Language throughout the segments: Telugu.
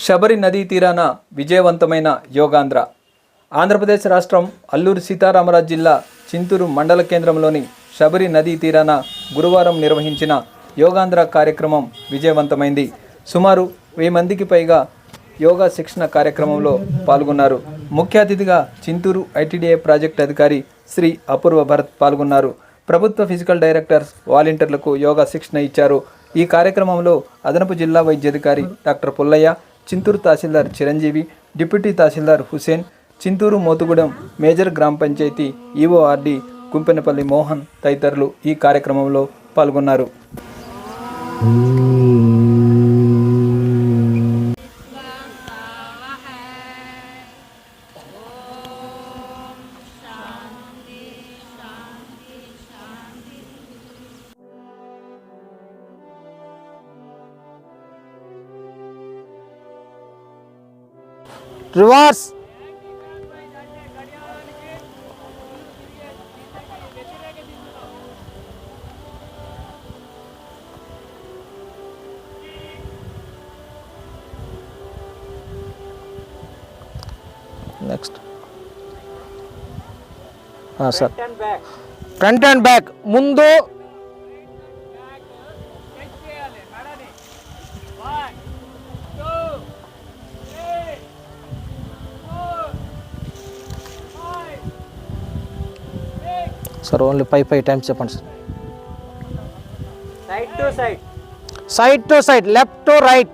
శబరి నదీ తీరాన విజయవంతమైన యోగాంధ్ర. ఆంధ్రప్రదేశ్ రాష్ట్రం అల్లూరు సీతారామరాజు జిల్లా చింతూరు మండల కేంద్రంలోని శబరి నదీ తీరాన గురువారం నిర్వహించిన యోగాంధ్ర కార్యక్రమం విజయవంతమైంది. సుమారు వెయ్యి మందికి పైగా యోగా శిక్షణ కార్యక్రమంలో పాల్గొన్నారు. ముఖ్య అతిథిగా చింతూరు ఐటీడీఏ ప్రాజెక్ట్ అధికారి శ్రీ అపూర్వ భరత్ పాల్గొన్నారు. ప్రభుత్వ ఫిజికల్ డైరెక్టర్స్ వాలంటీర్లకు యోగా శిక్షణ ఇచ్చారు. ఈ కార్యక్రమంలో అదనపు జిల్లా వైద్యాధికారి డాక్టర్ పుల్లయ్య చింతూరు తహసీల్దార్ చిరంజీవి డిప్యూటీ తహసీల్దార్ హుసేన్ చింతూరు మోతుగూడెం మేజర్ గ్రామ పంచాయతీ ఈఓఆర్డి గుంపెనపల్లి మోహన్ తదితరులు ఈ కార్యక్రమంలో పాల్గొన్నారు. Reverse next sir front and back ముందు sir only five five times చెప్పండి sir side to side side to side left to right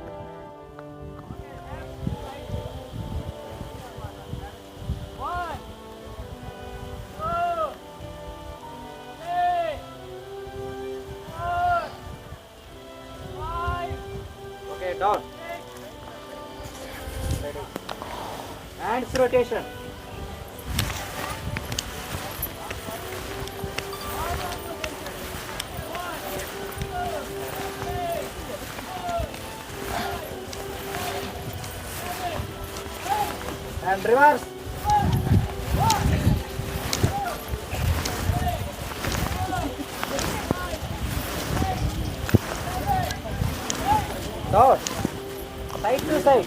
okay down hands And reverse. Dot. Side to side.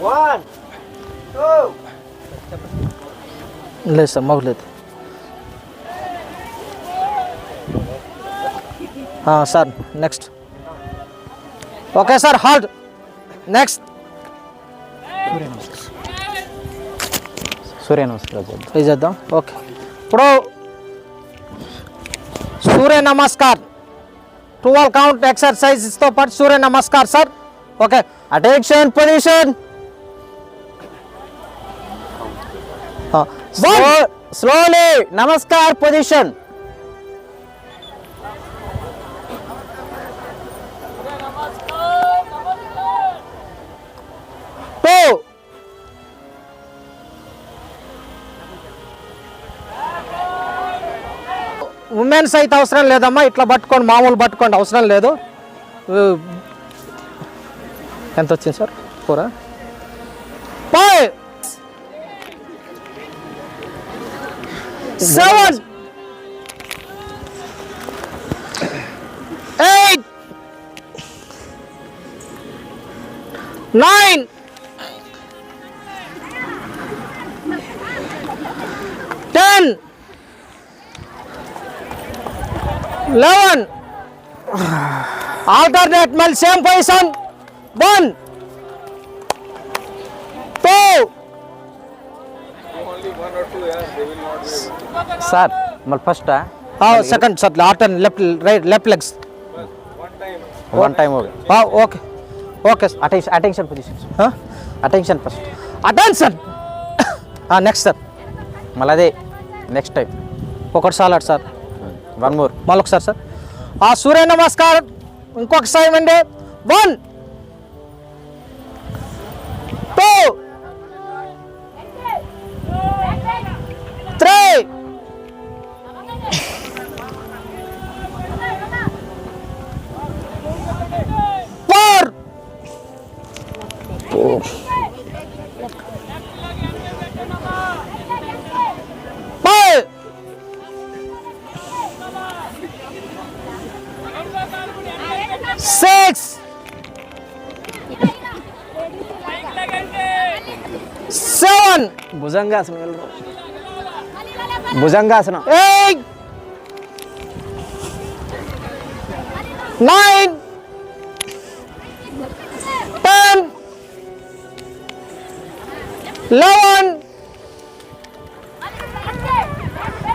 One. Two. Listen, Maulit. ಹಾಂ sir next. Okay sir hard next Surya నమస్కారం చేద్దాం ట్రై చేద్దాం ఓకే ఇప్పుడు సూర్య నమస్కార్ ట్వెల్వ్ కౌంట్ ఎక్సర్సైజ్తో పాటు Surya Namaskar sir okay attention position slowly Namaskar position women's అయితే అవసరం లేదమ్మా ఇట్లా పట్టుకోండి మామూలు పట్టుకోండి అవసరం లేదు. ఎంత వచ్చింది సార్? కూర? Five seven! Eight! Nine! Eleven. Alternate మళ్ళీ same position one two sir మళ్ళీ first second sir alter left right left legs one time okay okay attention attention position attention first attention next sir మళ్ళీ అదే నెక్స్ట్ టైం ఒకటి సాలడ్ సార్ వన్ మోర్ మళ్ళొకసారి సార్. ఆ సూర్య నమస్కారం. ఇంకొకసారి అండి. One two three four five bhujangasana. వెళ్ళు. భుజంగాసనం. eight, nine, ten, eleven,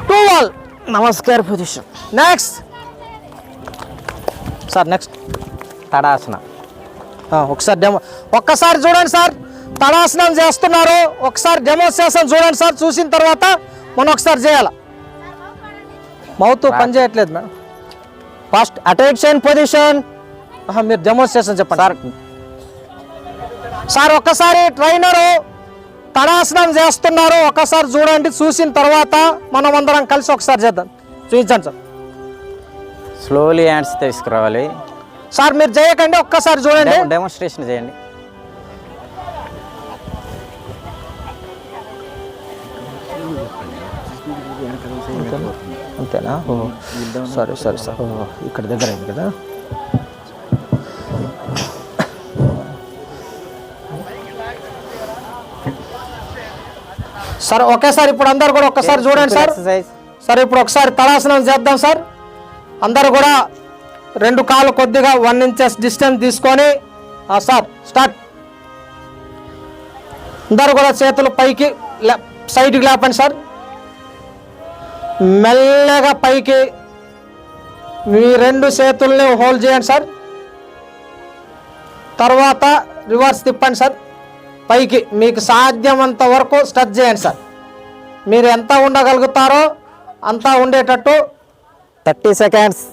twelve. నమస్కార position next! Sir next. Tadasana. ఒకసారి డెమో ఒక్కసారి చూడండి సార్. తడాసనం చేస్తున్నారు. ఒకసారి డెమోన్స్ట్రేషన్ చూడండి సార్ చూసిన తర్వాత మనం ఒకసారి చేయాలి. మౌత్ పని చేయట్లేదు మేడం ఫస్ట్ అటెన్షన్ పొజిషన్ మీరు డెమోన్స్ట్రేషన్ చెప్పండి. సార్. సార్ ఒక్కసారి ట్రైనరు తడాసనం చేస్తున్నారు. ఒక్కసారి చూడండి చూసిన తర్వాత మనం అందరం కలిసి ఒకసారి చేద్దాం. చూపించండి సార్. స్లోలీ హ్యాండ్స్ తీసుకురావాలి. సార్ మీరు చేయకండి ఒక్కసారి చూడండి. డెమోన్స్ట్రేషన్ చేయండి. అంతేనా? సరే సరే సార్. ఇక్కడ దగ్గర అయింది కదా? సార్ ఒకేసారి ఇప్పుడు అందరు కూడా ఒక్కసారి చూడండి సార్. సార్ ఇప్పుడు ఒకసారి తలాసనం చేద్దాం సార్. అందరు కూడా రెండు కాళ్ళు కొద్దిగా వన్ ఇంచెస్ డిస్టెన్స్ తీసుకొని ఆ, సార్ స్టార్ట్ అందరు కూడా చేతులు పైకి సైడ్కి లేపండి సార్. మెల్లగా పైకి మీ రెండు చేతుల్ని హోల్డ్ చేయండి సార్. తర్వాత రివర్స్ తిప్పండి సార్. పైకి మీకు సాధ్యమంత వరకు స్టచ్ చేయండి సార్. మీరు ఎంత ఉండగలుగుతారో అంతా ఉండేటట్టు థర్టీ సెకండ్స్.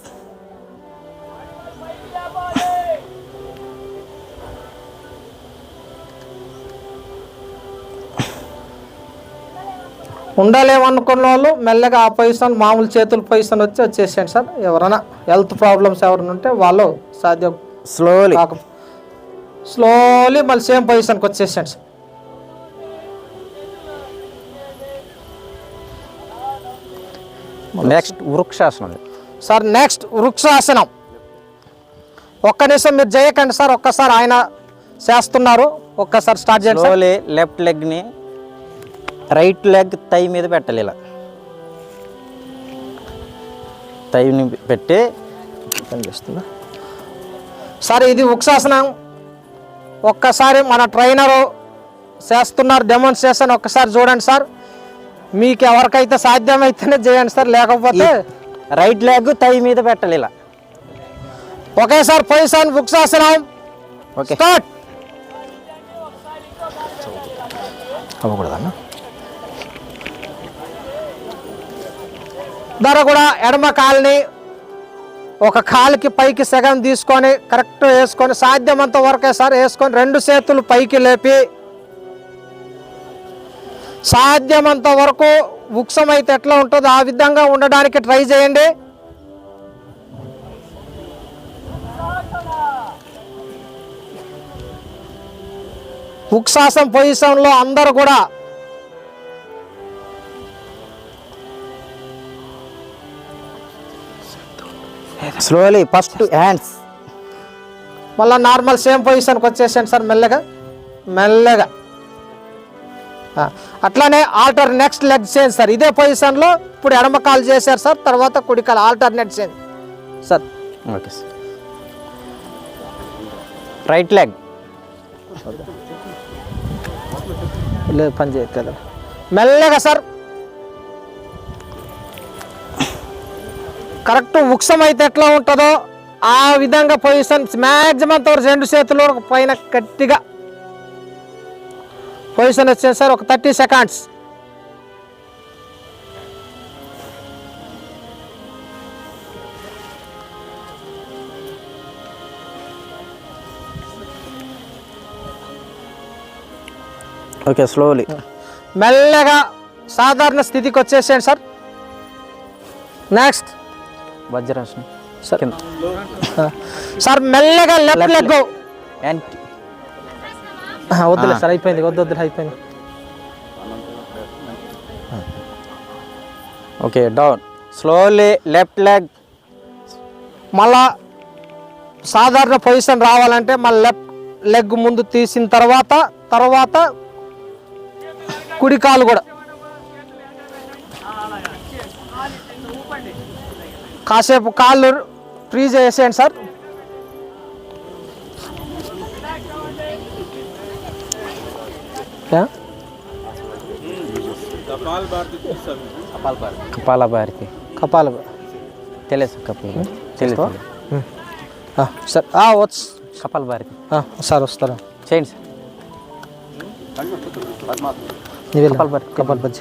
ఉండలేమనుకున్న వాళ్ళు మెల్లగా ఆ పొజిషన్ మామూలు చేతుల పొజిషన్ వచ్చి వచ్చేసేయండి సార్. ఎవరైనా హెల్త్ ప్రాబ్లమ్స్ ఎవరైనా ఉంటే వాళ్ళు సాధ్యం స్లోలీ స్లోలీ మళ్ళీ సేమ్ పొజిషన్కి వచ్చేసేయండి సార్. నెక్స్ట్ వృక్షాసనం. సార్ నెక్స్ట్ వృక్షాసనం. ఒక్క నిమిషం మీరు చేయకండి సార్. ఒక్కసారి ఆయన చేస్తున్నారు. ఒక్కసారి స్టార్ట్ చేయండి లెఫ్ట్ లెగ్ని రైట్ లెగ్ తై మీద పెట్టాలి ఇలా. తైని పెట్టి పనిచేస్తుందా సార్ ఇది వృక్షాసనం ఒక్కసారి మన ట్రైనరు చేస్తున్నారు డెమోన్స్ట్రేషన్ ఒక్కసారి చూడండి సార్. మీకు ఎవరికైతే సాధ్యమైతేనే చేయండి సార్. లేకపోతే రైట్ లెగ్ తై మీద పెట్టాలి ఇలా. ఒకేసారి పొజిషన్ వృక్షాసనం ఓకే. స్టార్ట్. అవ్వకూడదన్నా? ధర కూడా ఎడమ కాలుని ఒక కాలుకి పైకి సగం తీసుకొని కరెక్ట్ వేసుకొని సాధ్యమంత వరకే సార్ వేసుకొని రెండు చేతులు పైకి లేపి సాధ్యమంత వరకు వృక్షం అయితే ఎట్లా ఉంటుందో ఆ విధంగా ఉండడానికి ట్రై చేయండి. వృక్షాసం పొజిషన్లో అందరూ కూడా స్లోలీ ఫస్ట్ హ్యాండ్స్ మళ్ళీ నార్మల్ సేమ్ పొజిషన్కి వచ్చేసాను సార్ మెల్లగా. మెల్లగా. అట్లానే ఆల్టర్ నెక్స్ట్ లెగ్ చేయండి సార్. ఇదే పొజిషన్లో ఇప్పుడు ఎడమ కాలు చేశారు సార్ తర్వాత కుడి కాలు ఆల్టర్నేట్ చేయండి sir. Okay sir right leg లేదు పని చేయట్లేదు. మెల్లగా సార్. కరెక్ట్ వృక్షం అయితే ఎట్లా ఉంటుందో ఆ విధంగా పొజిషన్ మ్యాక్సిమం తో రెండు చేతులు పైన గట్టిగా పొజిషన్ వచ్చేది సార్ ఒక థర్టీ సెకండ్స్. ఓకే స్లోలీ మెల్లగా సాధారణ స్థితికి వచ్చేసేయండి సార్. నెక్స్ట్ వజ్రాసనం సార్. కింద. సార్ మెల్లగా లెఫ్ట్ లెగ్ అండ్ వద్దులే. సార్ అయిపోయింది వద్దు వద్దులే అయిపోయింది. Okay down. Slowly left leg. మళ్ళా సాధారణ పొజిషన్ రావాలంటే మన లెఫ్ట్ లెగ్ ముందు తీసిన తర్వాత తర్వాత కుడి కాలు కూడా. కాసేపు కాళ్ళు ఫ్రీజ్ చేసేయండి సార్. కపాల భారతి. కపాల తెలుసు కపాల తెలుసు. సార్ వచ్చు కపాల భారతి. సార్ వస్తారా? చేయండి సార్. కపాల భారతి. కపాల బజ్జీ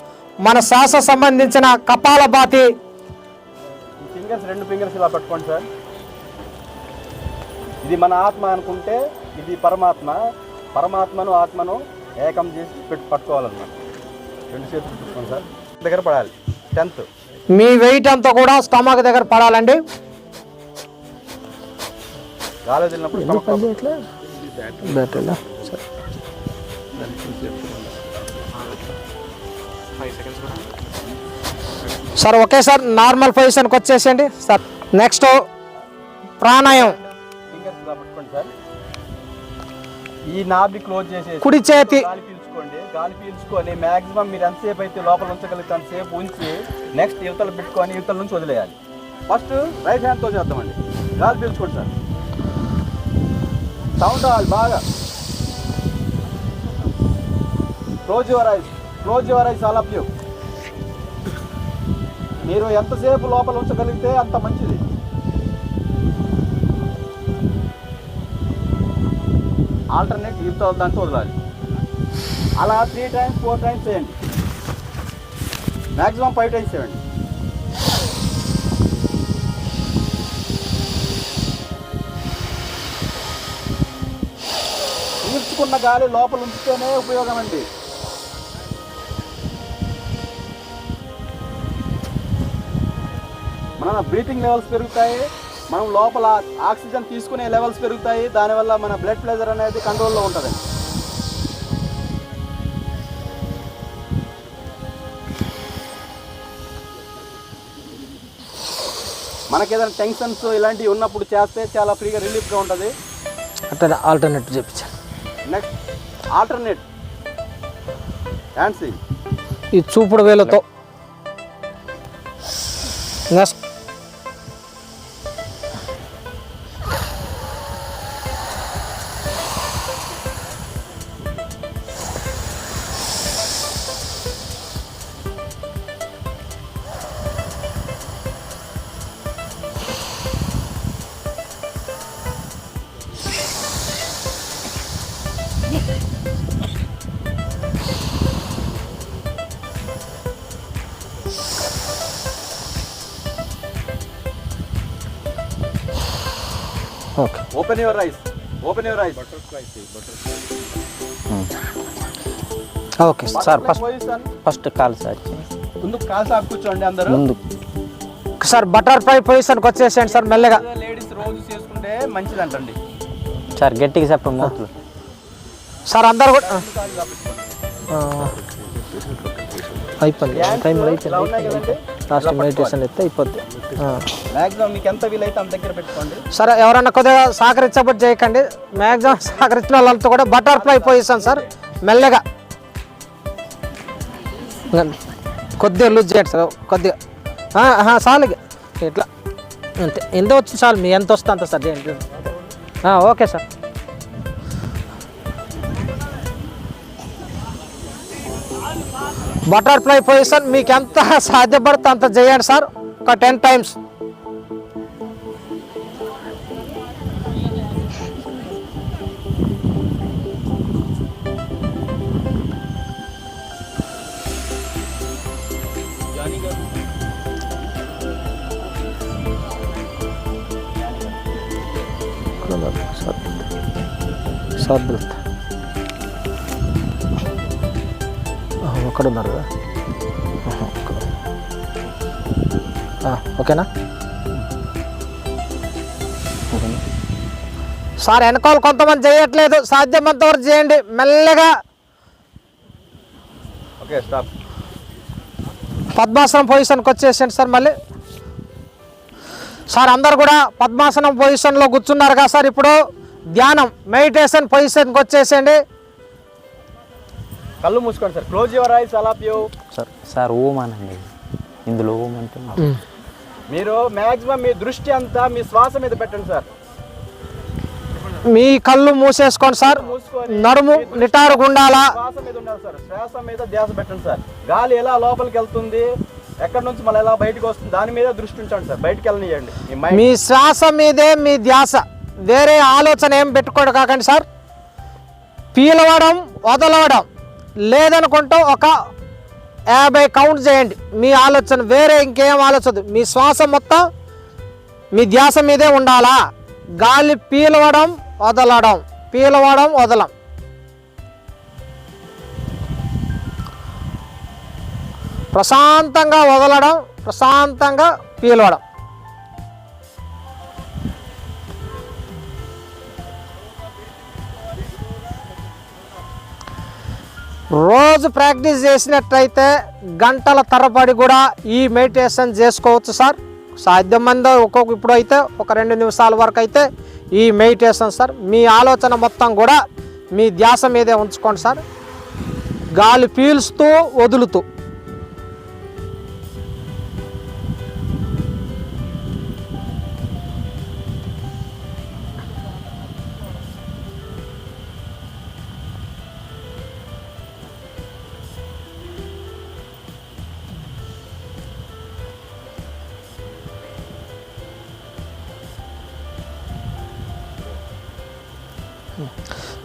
మన శ్వాస సంబంధించిన కపాల బాతి. ఫింగర్స్ రెండు ఫింగర్స్ ఇలా పట్టుకోండి సార్. ఇది మన ఆత్మ అనుకుంటే ఇది పరమాత్మ. పరమాత్మను ఆత్మను ఏకం చేసి పెట్టి పట్టుకోవాలన్నమాట. రెండు చేతులు పట్టుకోండి సార్. దగ్గర పడాలి. టెన్త్ మీ వెయిట్ అంతా కూడా స్టమక్ దగ్గర పడాలండి. గాలి వదిలినప్పుడు సార్ ఓకే సార్ నార్మల్ పొజిషన్కి వచ్చేసేయండి. సార్ నెక్స్ట్ ప్రాణాయం. ఫింగర్స్ ఇలా పట్టుకోండి సార్. ఈ నాభి క్లోజ్ చేసేసి కుడి చేతి. గాలి పీల్చుకోండి. గాలి పీల్చుకొని మాక్సిమం మీరు ఎంతసేపు అయితే లోపల ఉంచగలిగితే అంతసేపు ఉంచి నెక్స్ట్ యువతలు పెట్టుకొని యువతల నుంచి వదిలేయాలి. ఫస్ట్ రైట్ హ్యాండ్తో చేద్దామండి. గాలి పీల్చుకోండి సార్. సౌండ్ రావాలి బాగా. Close your eyes close your eyes all of you. మీరు ఎంతసేపు లోపల ఉంచగలిగితే అంత మంచిది. ఆల్టర్నేట్ యువతల దాంతో వదలాలి. అలా త్రీ టైమ్స్ ఫోర్ టైమ్స్ చేయండి. మ్యాక్సిమం ఫైవ్ టైమ్స్ చేయండి. పీల్చుకున్న గాలి లోపల ఉంచితేనే ఉపయోగం అండి. మన బ్రీతింగ్ లెవెల్స్ పెరుగుతాయి. మనం లోపల ఆక్సిజన్ తీసుకునే లెవెల్స్ పెరుగుతాయి. దానివల్ల మన బ్లడ్ ప్రెషర్ అనేది కంట్రోల్లో ఉంటుందండి మనకి ఏదైనా టెన్షన్స్ ఇలాంటివి ఉన్నప్పుడు చేస్తే చాలా ఫ్రీగా రిలీఫ్గా ఉంటుంది. అట్లా ఆల్టర్నేట్ చూపించాను నెక్స్ట్ ఆల్టర్నేట్ హ్యాండ్స్ ఈ చూపుడు వేలతో next. Okay open your eyes open your eyes okay sir sir first first call sir. ముందు సాగు కూర్చోండి అందరూ. ముందు. సార్ బటర్ఫ్లై పొజిషన్కి వచ్చేసేయండి సార్ మెల్లగా. లేడీస్ రోజు చేసుకుంటే మంచిది అంటండి సార్ గట్టిగా చెప్పండి మూతులు సార్ అందరు కూడా ఆ, అయిపోయింది. టైం కదండి. లాస్ట్ మెడిటేషన్ అయితే అయిపోద్ది. ఆ. మాక్సిమం మీకు ఎంత వీలైతే అంత దగ్గర పెట్టుకోండి. సరే ఎవరన్నా కొద్దిగా సహకరించబట్టి చేయకండి. మ్యాక్సిమం సహకరించిన వాళ్ళతో కూడా బటర్ఫ్లై పొజిషన్ సార్. మెల్లగా. కొద్దిగా లూజ్ చేయండి సార్. కొద్దిగా. చాలు. ఇట్లా. అంతే. ఎంత వచ్చింది చాలు? మీ ఎంత వస్తే అంత సార్ చేయండి ఓకే సార్. बटर्फ्लै पोजिशन साध्य पड़ता अंत चयी सर टेन टाइम सदृत ఒక్కడ ఉన్నారు కదా ఓకేనా? సార్ వెనకాల కొంతమంది చేయట్లేదు. సాధ్యమంత వరకు చేయండి. మెల్లగా. పద్మాసనం పొజిషన్కి వచ్చేసండి సార్ మళ్ళీ. సార్ అందరు కూడా పద్మాసనం పొజిషన్లో కూర్చున్నారు కదా సార్ ఇప్పుడు. ధ్యానం మెడిటేషన్ పొజిషన్కి వచ్చేసేయండి. కళ్ళు మూసుకోండి sir. Close your eyes all of you sir sir ఓం అనండి ఇందులో ఓం అంటే మీరు మాక్సిమం మీ దృష్టి అంతా మీ శ్వాస మీద పెట్టండి సార్. మీ కళ్ళు మూసేసుకోండి సార్. నడుము నిటారుగా ఉండాలా? శ్వాస మీద ఉండాలి సార్. శ్వాస మీద ధ్యాస పెట్టండి సార్. గాలి ఎలా లోపలికి వెళ్తుంది? ఎక్కడి నుంచి మళ్ళీ ఎలా బయటకు వస్తుంది? దాని మీద దృష్టి ఉంచండి సార్. బయటకు వెళ్ళనియండి. మీ శ్వాస మీదే మీ ధ్యాస. వేరే ఆలోచన ఏం పెట్టుకోడు కాకండి సార్. పీలవడం వదలవడం. లేదనుకుంటూ ఒక యాభై కౌంట్ చేయండి. మీ ఆలోచన వేరే ఇంకేం ఆలోచన మీ శ్వాస మొత్తం మీ ధ్యాస మీదే ఉండాలా? గాలి పీలవడం వదలడం పీలవడం వదలం. ప్రశాంతంగా వదలడం ప్రశాంతంగా పీలవడం. రోజు ప్రాక్టీస్ చేసినట్లయితే గంటల తరబడి కూడా ఈ మెడిటేషన్ చేసుకోవచ్చు సార్. సాధ్యమంద ఒక్కొక్క ఇప్పుడు అయితే ఒక రెండు నిమిషాల వరకు అయితే ఈ మెడిటేషన్ సార్. మీ ఆలోచన మొత్తం కూడా మీ ధ్యాస మీదే ఉంచుకోండి సార్. గాలి పీల్స్తూ వదులుతూ.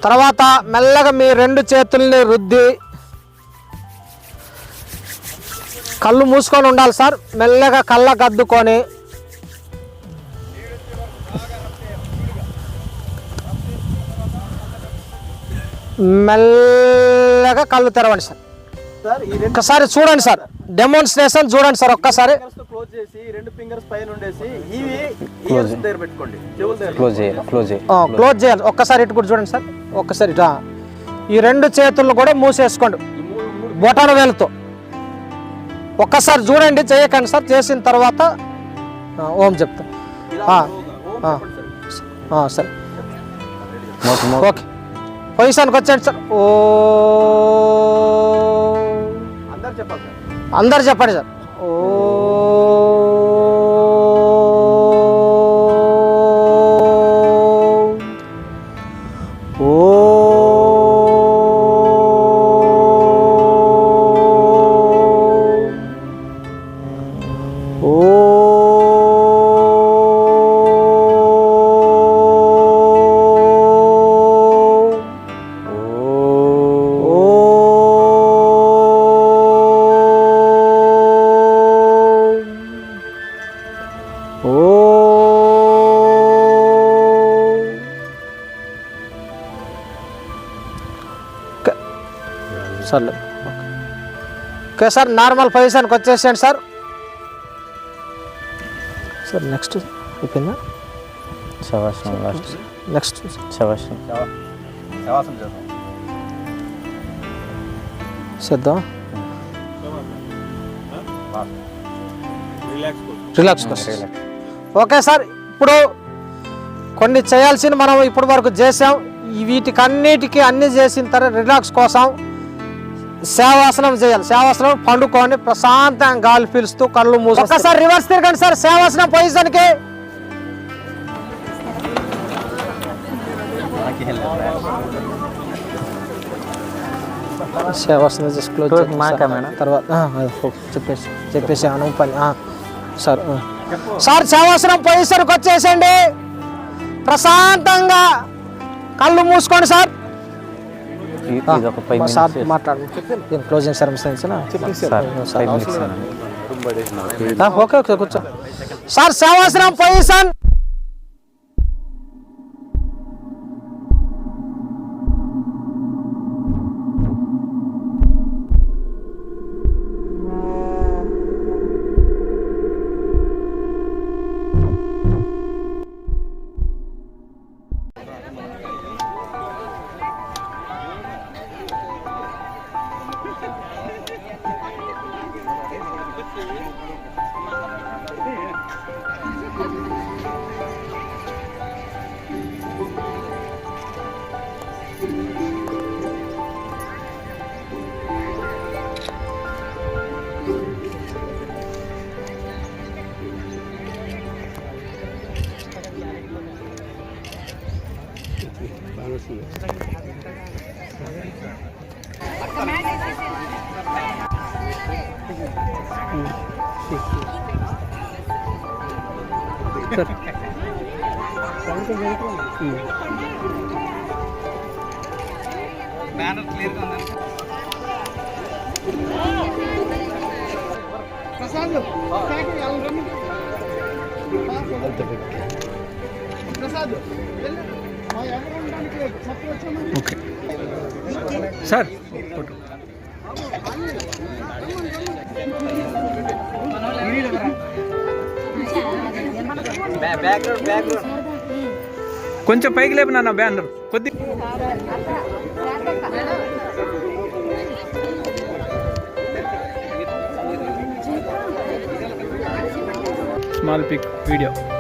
తర్వాత మెల్లగా మీ రెండు చేతుల్ని రుద్ది కళ్ళు మూసుకొని ఉండాలి సార్. మెల్లగా కళ్ళ కద్దుకొని మెల్లగా కళ్ళు తెరవండి సార్. ఒక్కసారి చూడండి సార్. డెమోన్స్ట్రేషన్ చూడండి సార్ ఒక్కసారి. ఫింగర్స్ క్లోజ్ చేసి ఈ రెండు ఫింగర్స్ పైన ఉండేసి ఇవి క్లోజ్ చేయాలి క్లోజ్ చేయాలి. ఆ, క్లోజ్ చేయాలి. ఒక్కసారి ఇటు కూడా చూడండి సార్. ఒక్కసారి ఇటు. ఈ రెండు చేతులు కూడా మూసేసుకోండి. బొటాన వేలుతో. ఒక్కసారి చూడండి చేయకండి సార్. చేసిన తర్వాత ఓం చెప్తాను. చెప్పండి సార్. ఓకే. పొజిషన్కి వచ్చాడు సార్. ఓ. అందరు చెప్పండి సార్. ఓ. సర్లే. ఓకే సార్ నార్మల్ పొజిషన్కి వచ్చేసేయండి సార్. సార్ నెక్స్ట్ అయిపోయిందా? శవాసనం లాస్ట్. నెక్స్ట్. శవాసనం. శవాసం చేద్దాం. చేద్దాం రిలాక్స్ ఓకే సార్ ఇప్పుడు కొన్ని చేయాల్సిన మనం ఇప్పటి వరకు చేసాం వీటికన్నిటికీ అన్ని చేసిన తర్వాత రిలాక్స్ కోసం సేవాసనం చేయాలి. సేవాసనం పండుకొని ప్రశాంతంగా గాలి పీలుస్తూ కళ్ళు మూసి ఒకసారి రివర్స్ తిరగండి సార్. సేవాసనం పొజిషన్కి. సేవాసనం మాకా. మేడం? తర్వాత చెప్పేసి చెప్పేసి అను పని ఆ, సార్. సార్ సేవాసనం పొజిషన్కి వచ్చేసండి ప్రశాంతంగా కళ్ళు మూసుకోండి సార్. ఇది ఒక ఫైవ్ సార్ నేను క్లోజింగ్ సర్వీస్ అనండి ఓకే ఓకే కూర్చో. సార్ సేవాసనం పొజిషన్ ఓకే సార్. ఫోటో కొంచెం పైకి లేపు నాన్న బ్యానర్. కొద్ది small pic video.